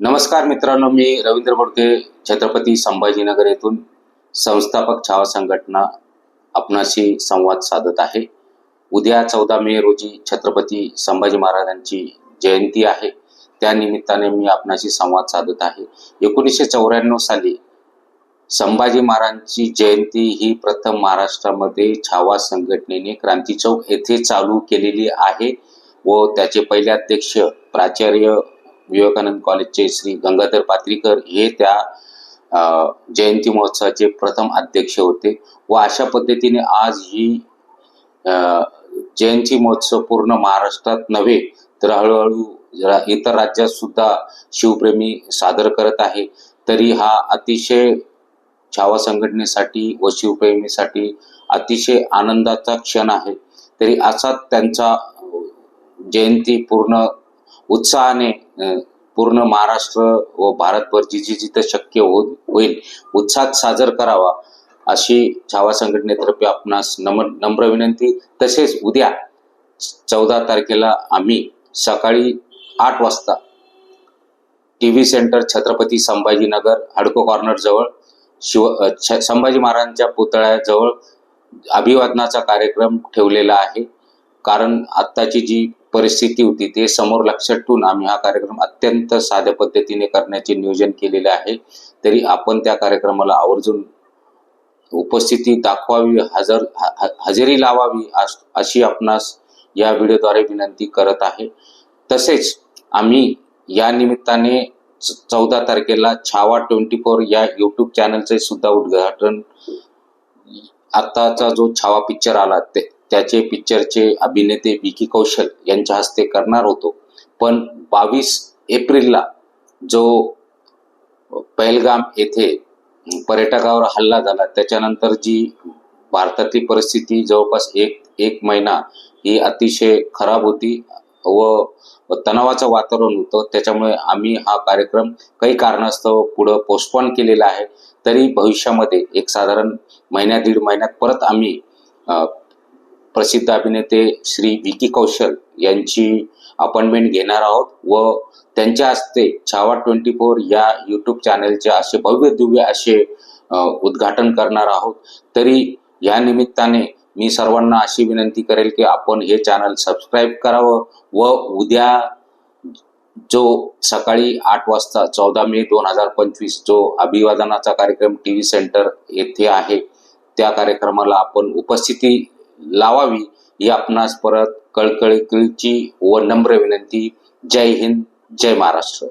नमस्कार मित्रांनो मी रवींद्र बोडके छत्रपती संभाजीनगर येथून संस्थापक छावा संघटना आपणाशी संवाद साधत आहे. उद्या चौदा मे रोजी छत्रपती संभाजी महाराजांची जयंती आहे. त्यानिमित्ताने मी आपणाशी संवाद साधत आहे. एकोणीसशे चौऱ्याण्णव साली संभाजी महाराजांची जयंती ही प्रथम महाराष्ट्रामध्ये छावा संघटनेने क्रांती चौक येथे चालू केलेली आहे व त्याचे पहिले अध्यक्ष प्राचार्य विवेकानंद कॉलेजचे श्री गंगाधर पात्रीकर हे त्या जयंती महोत्सवाचे प्रथम अध्यक्ष होते व अशा पद्धतीने आज ही जयंती महोत्सव पूर्ण महाराष्ट्रात नव्हे तर हळूहळू इतर राज्यात सुद्धा शिवप्रेमी सादर करत आहे. तरी हा अतिशय छावा संघटनेसाठी व शिवप्रेमीसाठी अतिशय आनंदाचा क्षण आहे. तरी असा त्यांचा जयंती पूर्ण उत्साहाने पूर्ण महाराष्ट्र व भारतभर जिथे जिथे शक्य हो-, होईल उत्साहात साजर करावा अशी छावा संघटनेतर्फे आपणास नम्र नम्र विनंती. तसेच उद्या चौदा तारखेला आम्ही सकाळी आठ वाजता T V centre Chhatrapati Sambhajinagar हडको कॉर्नर जवळ शिव छ- संभाजी महाराजांच्या पुतळ्याजवळ अभिवादनाचा कार्यक्रम ठेवलेला आहे. कारण आत्ताची जी परिस्थिती होती ते समोर लक्षात ठेवून आम्ही हा कार्यक्रम अत्यंत साध्या पद्धतीने करण्याचे नियोजन केलेले आहे. तरी आपण त्या कार्यक्रमाला आवर्जून उपस्थिती दाखवावी हजर ह- ह- हजेरी लावावी अशी आपणास या व्हिडिओद्वारे विनंती करत आहे. तसेच आम्ही या निमित्ताने चौदा तारखेला छावा ट्वेंटी फोर या युट्यूब चॅनलचे सुद्धा उद्घाटन आत्ताचा जो छावा पिक्चर आला ते त्याचे पिक्चरचे अभिनेते विकी कौशल यांच्या हस्ते करणार होतो. पण बावीस एप्रिलला जो पहलगाम येथे पर्यटकावर हल्ला झाला त्याच्यानंतर जी भारतातली परिस्थिती जवळपास एक एक महिना ही अतिशय खराब होती व तणावाचं वातावरण होतं. त्याच्यामुळे आम्ही हा कार्यक्रम काही कारणास्तव पुढं पोस्टपॉन केलेला आहे. तरी भविष्यामध्ये एक साधारण महिन्या दीड महिन्यात परत आम्ही प्रसिद्ध अभिनेते श्री विकी कौशल यांची अपॉइंटमेंट घेणार आहोत व त्यांच्या हस्ते छावा ट्वेंटी फोर या यूट्यूब चॅनलचे असे भव्य दिव्य असे उद्घाटन करणार आहोत. तरी या निमित्ताने मी सर्वांना अशी विनंती करेल की आपण हे चॅनल सबस्क्राईब करावं व उद्या जो सकाळी आठ वाजता चौदा मे दोन हजार पंचवीस जो अभिवादनाचा कार्यक्रम टी व्ही सेंटर येथे आहे त्या कार्यक्रमाला आपण उपस्थिती लावावी ही आपणास परत कळकळीची व नम्र विनंती. जय हिंद जय महाराष्ट्र.